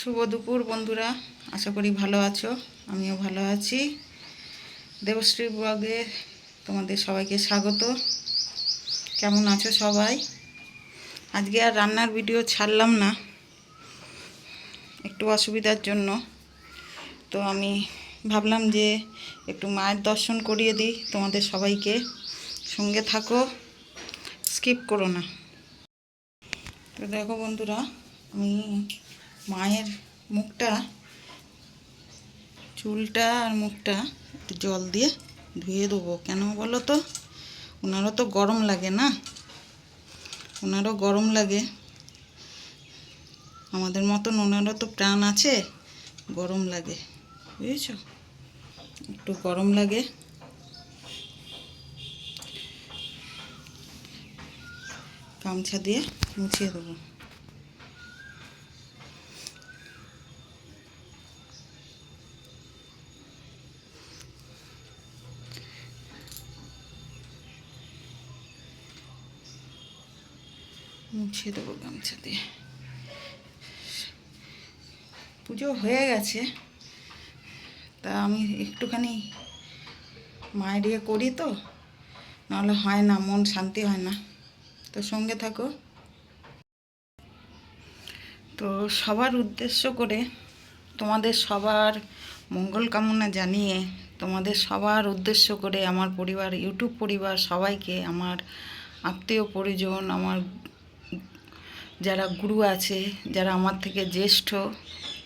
শুভ দুপুর, বন্ধুরা। আশা করি ভালো আছো। আমিও ভালো আছি। দেবশ্রী ব্লগে তোমাদের সবাইকে স্বাগত। কেমন আছো সবাই? আজকে আর রান্নার ভিডিও ছাড়লাম না। একটু অসুবিধার জন্য। তো আমি ভাবলাম যে একটু মায়ের দর্শন করিয়ে দিই তোমাদের সবাইকে। সঙ্গে থাকো। স্কিপ করো না। তো দেখো বন্ধুরা, আমি মায়ের মুখটা, চুলটা আর মুখটা একটু জল দিয়ে ধুয়ে দেবো। কেন বলো তো? ওনারও তো গরম লাগে না? ওনারও গরম লাগে। আমাদের মতন ওনারও তো প্রাণ আছে, গরম লাগে। বুঝেছ? একটু গরম লাগে। গামছা দিয়ে মুছিয়ে দেবো। মুছিয়ে দেবো গামছা দিয়ে। পুজো হয়ে গেছে। তা আমি একটুখানি মায়ের ইয়ে করি তো, নাহলে হয় না, মন শান্তি হয় না। তো সঙ্গে থাকো। তো সবার উদ্দেশ্য করে তোমাদের সবার মঙ্গল কামনা জানিয়ে তোমাদের সবার উদ্দেশ্য করে আমার পরিবার, ইউটিউব পরিবার সবাইকে, আমার আত্মীয় পরিজন, আমার যারা গুরু আছে, যারা আমার থেকে জ্যেষ্ঠ,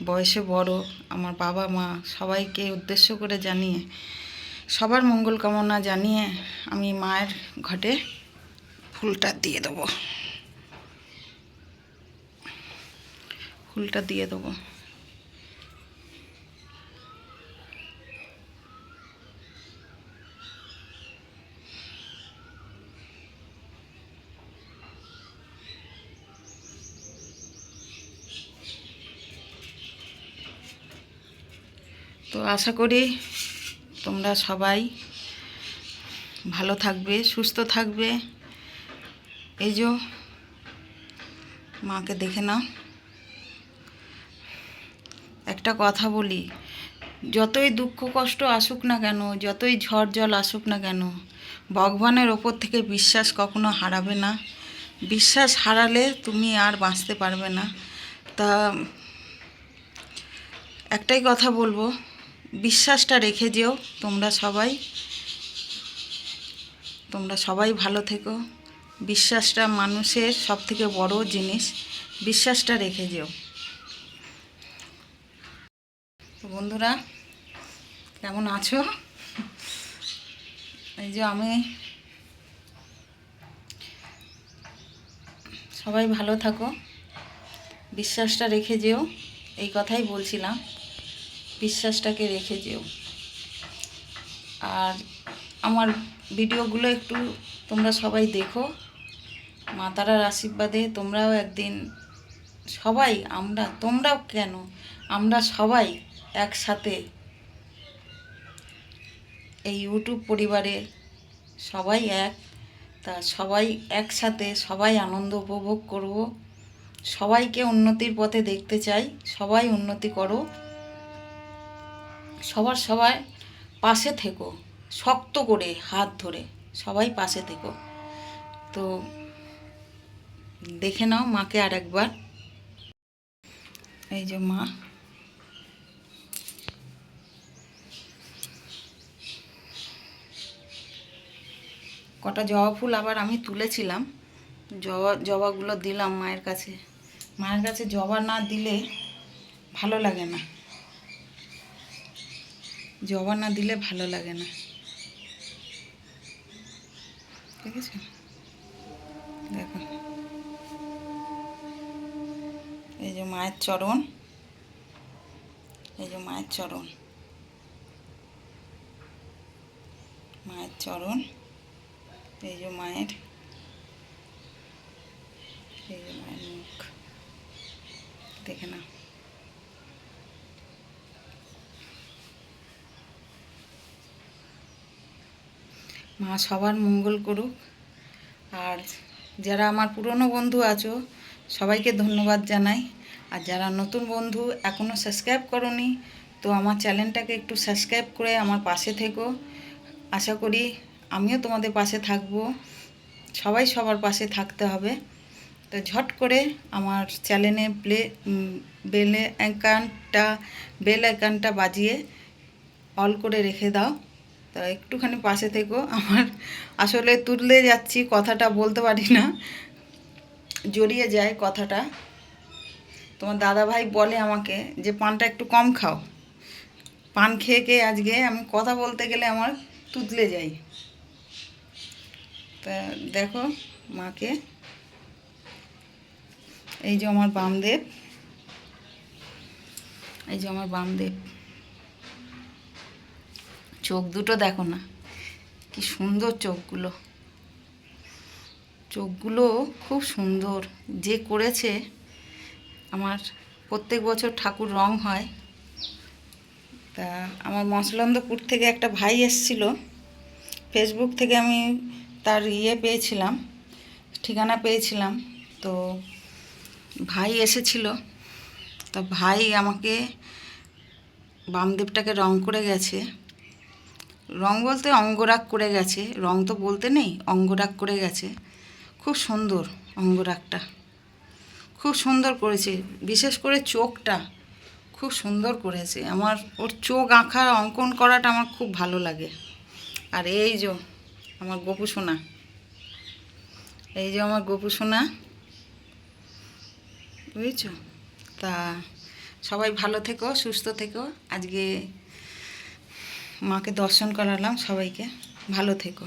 বয়সে বড়, আমার বাবা মা, সবাইকে উদ্দেশ্য করে জানিয়ে, সবার মঙ্গল কামনা জানিয়ে আমি মায়ের ঘটে ফুলটা দিয়ে দেবো। ফুলটা দিয়ে দেবো। তো আশা করি তোমরা সবাই ভালো থাকবে, সুস্থ থাকবে। এই যে মাকে দেখে নাও। একটা কথা বলি, যতই দুঃখ কষ্ট আসুক না কেন, যতই ঝড় জল আসুক না কেন, ভগবানের ওপর থেকে বিশ্বাস কখনো হারাবে না। বিশ্বাস হারালে তুমি আর বাঁচতে পারবে না। তা একটাই কথা বলব বিশ্বাসটা রেখে যেও তোমরা সবাই। তোমরা সবাই ভালো থেকো। বিশ্বাসটা মানুষের সব থেকে বড় জিনিস। বিশ্বাসটা রেখে যেও তো বন্ধুরা, কেমন আছো? এই যে আমি। সবাই ভালো থাকো। বিশ্বাসটা রেখে যেও এই কথাই বলছিলাম। বিশ্বাসটাকে রেখে যেও। আর আমার ভিডিওগুলো একটু তোমরা সবাই দেখো। মা তারার আশীর্বাদে তোমরাও একদিন সবাই, আমরা, তোমরাও কেন? আমরা সবাই একসাথে এই ইউটিউব পরিবারে সবাই এক। তা সবাই একসাথে সবাই আনন্দ উপভোগ করব। সবাইকে উন্নতির পথে দেখতে চাই। সবাই উন্নতি করো। সবার সবাই পাশে থেকো, শক্ত করে হাত ধরে সবাই পাশে থেকো। তো দেখে নাও মাকে আর একবার এই যে মা। কটা জবা ফুল আবার আমি তুলেছিলাম। জবা, জবাগুলো দিলাম মায়ের কাছে। মায়ের কাছে জবা না দিলে ভালো লাগে না। জবা না দিলে ভালো লাগে না। ঠিক আছে দেখো। এই যে মায়ের চরণ। এই যে মায়ের চরণ। মায়ের চরণ। এই যে মায়ের। এই যে মায়ের মুখ। দেখে না মা সবার মঙ্গল করুক। আর যারা আমার পুরনো বন্ধু আছো, সবাইকে ধন্যবাদ জানাই। আর যারা নতুন বন্ধু এখনও সাবস্ক্রাইব করনি, তো আমার চ্যানেলটাকে একটু সাবস্ক্রাইব করে আমার পাশে থেকো। আশা করি আমিও তোমাদের পাশে থাকব। সবাই সবার পাশে থাকতে হবে। তো ঝট করে আমার চ্যানেলে প্লে বেল আইকনটা বেল আইকনটা বাজিয়ে অল করে রেখে দাও। তো একটুখানি পাশে থেকো। আমার আসলে তুললে যাচ্ছি, কথাটা বলতে পারি না। জড়িয়ে যায় কথাটা। তোমার দাদা ভাই বলে আমাকে যে, পানটা একটু কম খাও। পান খেয়ে খেয়ে আজকে আমি কথা বলতে গেলে আমার তুতলে যাই তা দেখো মাকে। এই যে আমার বামদেব। এই যে আমার বামদেব। চোখ দুটো দেখো না, কি সুন্দর চোখগুলো। চোখগুলো খুব সুন্দর, যে করেছে, আমার প্রত্যেক বছর ঠাকুর রং হয়। তা আমার মসলন্দপুর থেকে একটা ভাই এসছিল ফেসবুক থেকে আমি তার ইয়ে পেয়েছিলাম, ঠিকানা পেয়েছিলাম। তো ভাই এসেছিল, তা ভাই আমাকে বামদেবটাকে রং করে গেছে। রং বলতে অঙ্গরাগ করে গেছে। রং তো বলতে নেই, অঙ্গরাগ করে গেছে। খুব সুন্দর অঙ্গরাগটা। খুব সুন্দর করেছে। বিশেষ করে চোখটা খুব সুন্দর করেছে। আমার, ওর চোখ আঁকা অঙ্কন করাটা আমার খুব ভালো লাগে। আর এই যে আমার গোপু সোনা এই যে আমার গোপু সোনা বুঝেছ? তা সবাই ভালো থেকো, সুস্থ থেকো। আজকে মাকে দর্শন করালাম সবাইকে। ভালো থেকো।